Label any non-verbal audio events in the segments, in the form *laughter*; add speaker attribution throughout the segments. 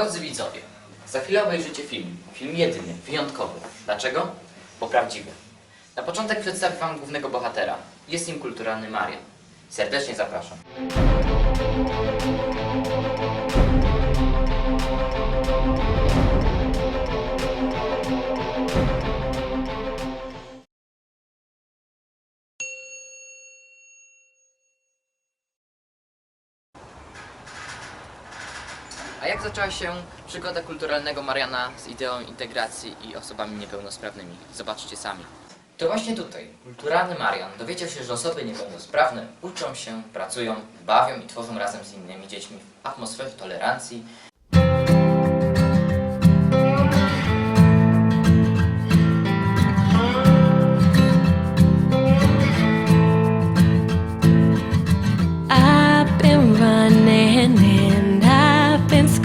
Speaker 1: Drodzy widzowie, za chwilę obejrzycie film. Film jedyny, wyjątkowy. Dlaczego? Bo prawdziwy. Na początek przedstawię Wam głównego bohatera. Jest nim kulturalny Marian. Serdecznie zapraszam. A jak zaczęła się przygoda kulturalnego Mariana z ideą integracji i osobami niepełnosprawnymi? Zobaczcie sami. To właśnie tutaj kulturalny Marian dowiedział się, że osoby niepełnosprawne uczą się, pracują, bawią i tworzą razem z innymi dziećmi w atmosferze tolerancji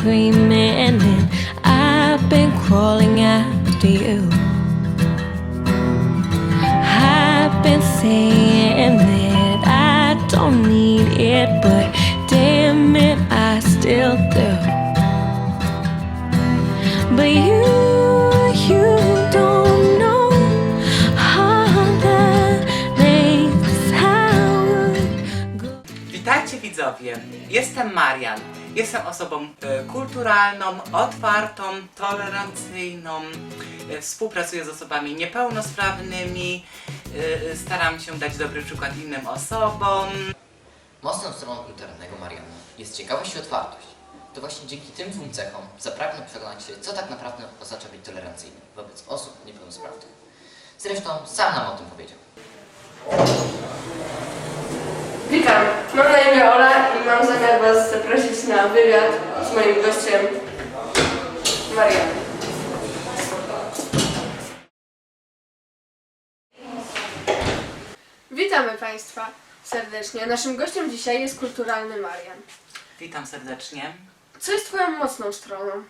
Speaker 2: screaming and I've been crawling after you. I've been saying that I don't need it, but damn it, I still do. But you, you.
Speaker 3: Witajcie widzowie, jestem Marian. Jestem osobą e, kulturalną, otwartą, tolerancyjną. E, Współpracuję z osobami niepełnosprawnymi. e, Staram się dać dobry przykład innym osobom.
Speaker 1: Mocną stroną kulturalnego Mariana jest ciekawość i otwartość. To właśnie dzięki tym dwóm cechom zapragnął przekonać się, co tak naprawdę oznacza być tolerancyjnym wobec osób niepełnosprawnych. Zresztą sam nam o tym powiedział.
Speaker 4: Witam, mam na imię Ola Was zaprosić na wywiad z moim gościem Marianem. Witamy Państwa serdecznie. Naszym gościem dzisiaj jest kulturalny Marian.
Speaker 3: Witam serdecznie.
Speaker 4: Co jest Twoją mocną stroną?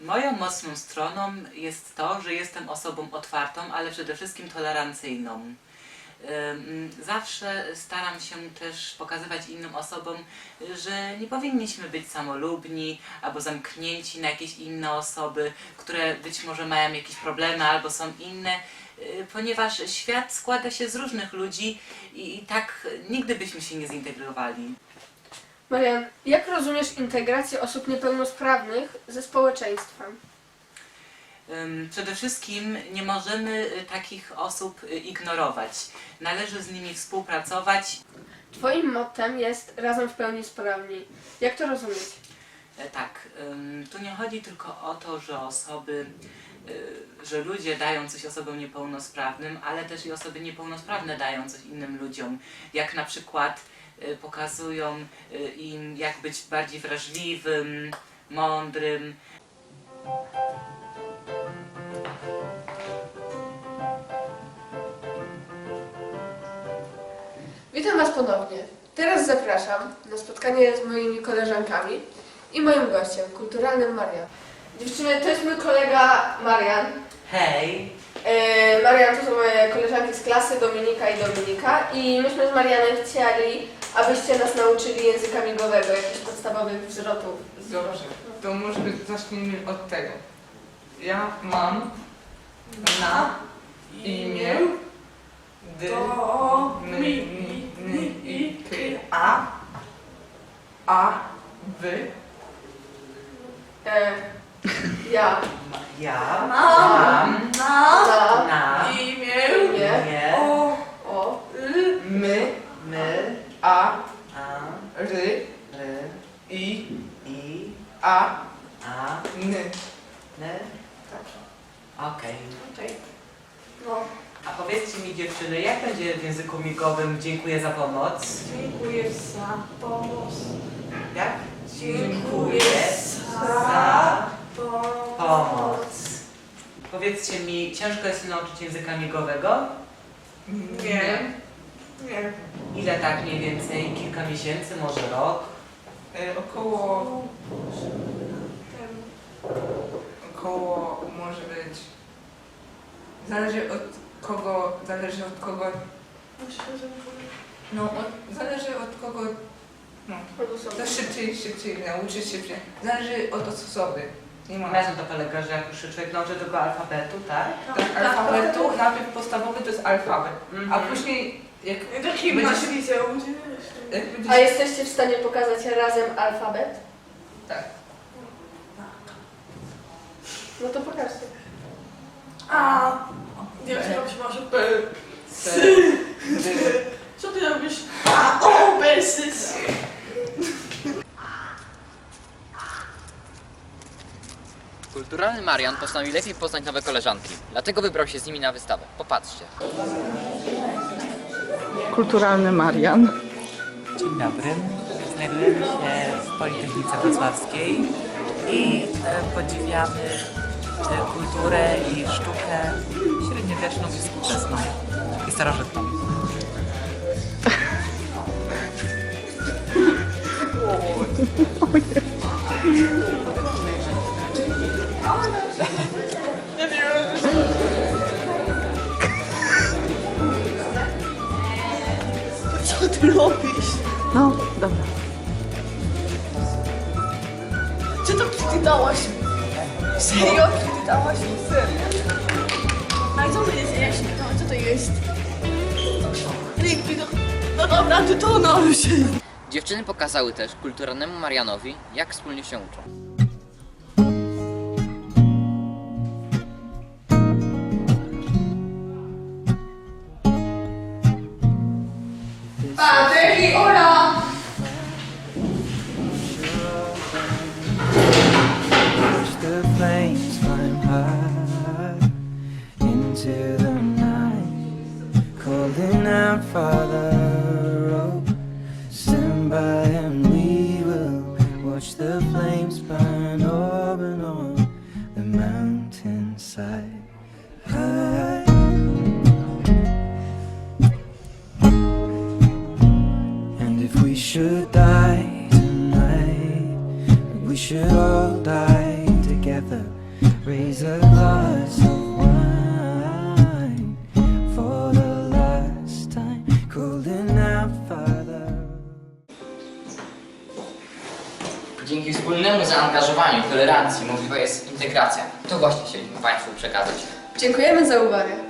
Speaker 3: Moją mocną stroną jest to, że jestem osobą otwartą, ale przede wszystkim tolerancyjną. Zawsze staram się też pokazywać innym osobom, że nie powinniśmy być samolubni albo zamknięci na jakieś inne osoby, które być może mają jakieś problemy albo są inne, y, ponieważ świat składa się z różnych ludzi i tak nigdy byśmy się nie zintegrowali.
Speaker 4: Marian, jak rozumiesz integrację osób niepełnosprawnych ze społeczeństwem?
Speaker 3: Przede wszystkim nie możemy y, takich osób y, ignorować. Należy z nimi współpracować.
Speaker 4: Twoim mottem jest razem w pełni sprawni. Jak to rozumieć?
Speaker 3: E, Tak, tu nie chodzi tylko o to, że osoby, y, że ludzie dają coś osobom niepełnosprawnym, ale też i osoby niepełnosprawne dają coś innym ludziom. Jak na przykład pokazują im, jak być bardziej wrażliwym, mądrym,
Speaker 4: Witam Was ponownie. Teraz zapraszam na spotkanie z moimi koleżankami i moim gościem, kulturalnym Marian. Dziewczyny, to jest mój kolega Marian.
Speaker 3: hej,
Speaker 4: E, Marian to są moje koleżanki z klasy, Dominika i Dominika. I myśmy z Marianem chcieli, abyście nas nauczyli języka migowego, jakichś podstawowych wzrotów.
Speaker 5: Dobrze, to może zacznijmy od tego. Ja mam na imię D, N, N, N, I, K, A, A, Wy,
Speaker 4: E, ja
Speaker 3: ja
Speaker 4: na
Speaker 3: mam na
Speaker 5: imię O,
Speaker 4: o
Speaker 5: My,
Speaker 3: my,
Speaker 5: A,
Speaker 3: a,
Speaker 5: Ry,
Speaker 3: ry,
Speaker 5: I,
Speaker 3: i,
Speaker 5: A,
Speaker 3: a,
Speaker 5: N.
Speaker 3: ny. Okej.
Speaker 4: no.
Speaker 3: A powiedzcie mi dziewczyny, jak będzie w języku migowym dziękuję za pomoc?
Speaker 5: Dziękuję za pomoc.
Speaker 3: Jak?
Speaker 5: Dziękuję
Speaker 3: za pomoc. Powiedzcie mi, ciężko jest nauczyć języka migowego?
Speaker 5: Nie. Nie.
Speaker 3: Ile tak mniej więcej? Kilka miesięcy, może rok?
Speaker 5: E, około. Około może być. Zależy od kogo. Zależy od kogo. No, od, zależy od kogo No. To szybciej, szybciej nauczysz się. szybciej. Zależy od osoby. Nie ma.
Speaker 6: Metoda polega, że jak już się człowiek nauczy tego alfabetu, tak?
Speaker 5: Tak, alfabetu, najpierw podstawowy to jest alfabet, a
Speaker 6: Mhm.
Speaker 5: później jak
Speaker 4: Taki
Speaker 5: będziesz, jak
Speaker 4: A
Speaker 5: będziesz
Speaker 4: jesteście w stanie pokazać razem alfabet?
Speaker 7: Tak.
Speaker 4: No to pokażcie.
Speaker 8: A, nie wiem, jak się masz P.
Speaker 5: C, D, *laughs*
Speaker 8: Co ty robisz? A, o, persys.
Speaker 7: Kulturalny Marian postanowił lepiej poznać nowe koleżanki, dlatego wybrał się z nimi na wystawę. Popatrzcie.
Speaker 9: Kulturalny Marian.
Speaker 3: Dzień dobry. Znajdujemy się w Politechnice Wrocławskiej i e, podziwiamy e, kulturę i sztukę średniowieczną i współczesną i starożytną. *laughs*
Speaker 8: Czy to przeczytałaś? Serio? Przeczytałaś? Serio? A co to jest? Ja się pytałam, co to jest? No, no dobra, ty to naucz.
Speaker 7: Dziewczyny pokazały też kulturalnemu Marianowi, jak wspólnie się uczą.
Speaker 4: Patryk i Ola!
Speaker 7: fire. Tolerancji możliwa jest integracja. To właśnie chcieliśmy Państwu przekazać.
Speaker 4: Dziękujemy za uwagę.